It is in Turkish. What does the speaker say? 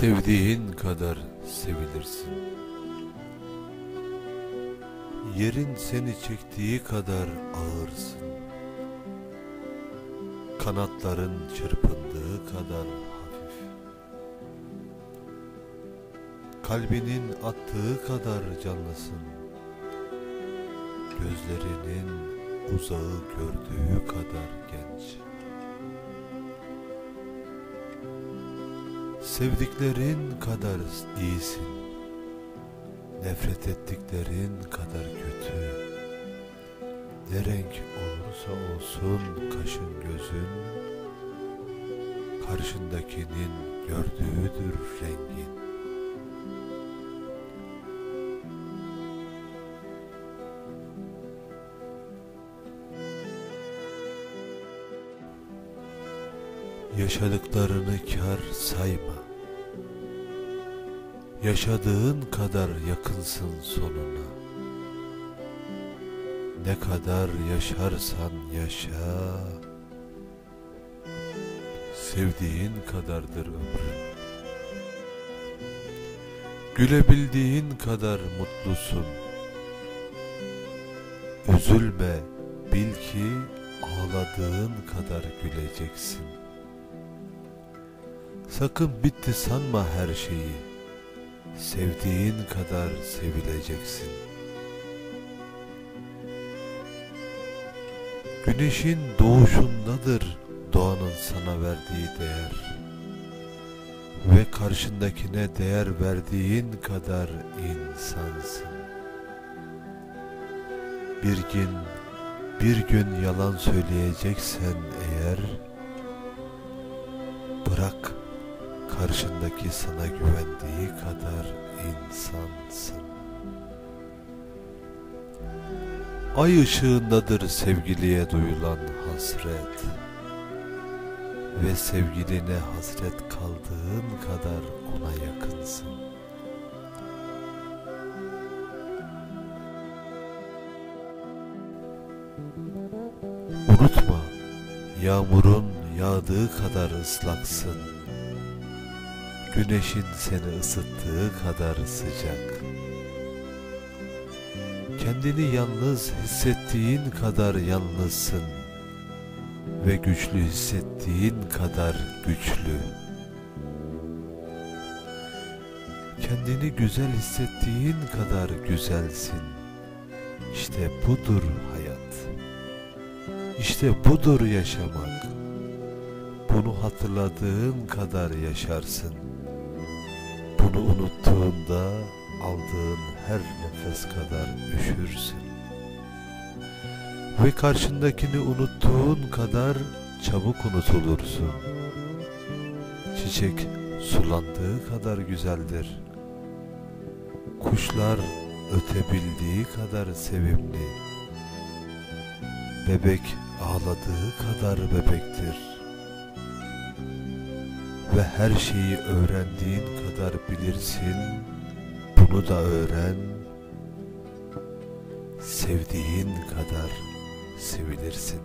Sevdiğin kadar sevilirsin. Yerin seni çektiği kadar ağırsın. Kanatların çırpındığı kadar hafif. Kalbinin attığı kadar canlısın. Gözlerinin uzağı gördüğü kadar Sevdiklerin kadar iyisin. Nefret ettiklerin kadar kötü. Ne renk olursa olsun kaşın gözün, karşındakinin gördüğüdür rengin. Yaşadıklarını kar sayma. Yaşadığın kadar yakınsın sonuna. Ne kadar yaşarsan yaşa. Sevdiğin kadardır ömrün. Gülebildiğin kadar mutlusun. Üzülme, bil ki ağladığın kadar güleceksin. Sakın bitti sanma her şeyi. Sevdiğin kadar sevileceksin. Güneşin doğuşundadır doğanın sana verdiği değer. Ve karşındakine değer verdiğin kadar insansın. Bir gün, bir gün yalan söyleyeceksen eğer, bırak karşındaki sana güvendiği kadar insansın. Ay ışığındadır sevgiliye duyulan hasret ve sevgiline hasret kaldığın kadar ona yakınsın. Unutma, yağmurun yağdığı kadar ıslaksın. Güneşin seni ısıttığı kadar sıcak. Kendini yalnız hissettiğin kadar yalnızsın ve güçlü hissettiğin kadar güçlü. Kendini güzel hissettiğin kadar güzelsin. İşte budur hayat. İşte budur yaşamak. Bunu hatırladığın kadar yaşarsın. Unuttuğunda aldığın her nefes kadar üşürsün. Ve karşındakini unuttuğun kadar çabuk unutulursun. Çiçek sulandığı kadar güzeldir. Kuşlar ötebildiği kadar sevimli. Bebek ağladığı kadar bebektir ve her şeyi öğrendiğin kadar bilirsin. Bunu da öğren. Sevdiğin kadar sevilirsin.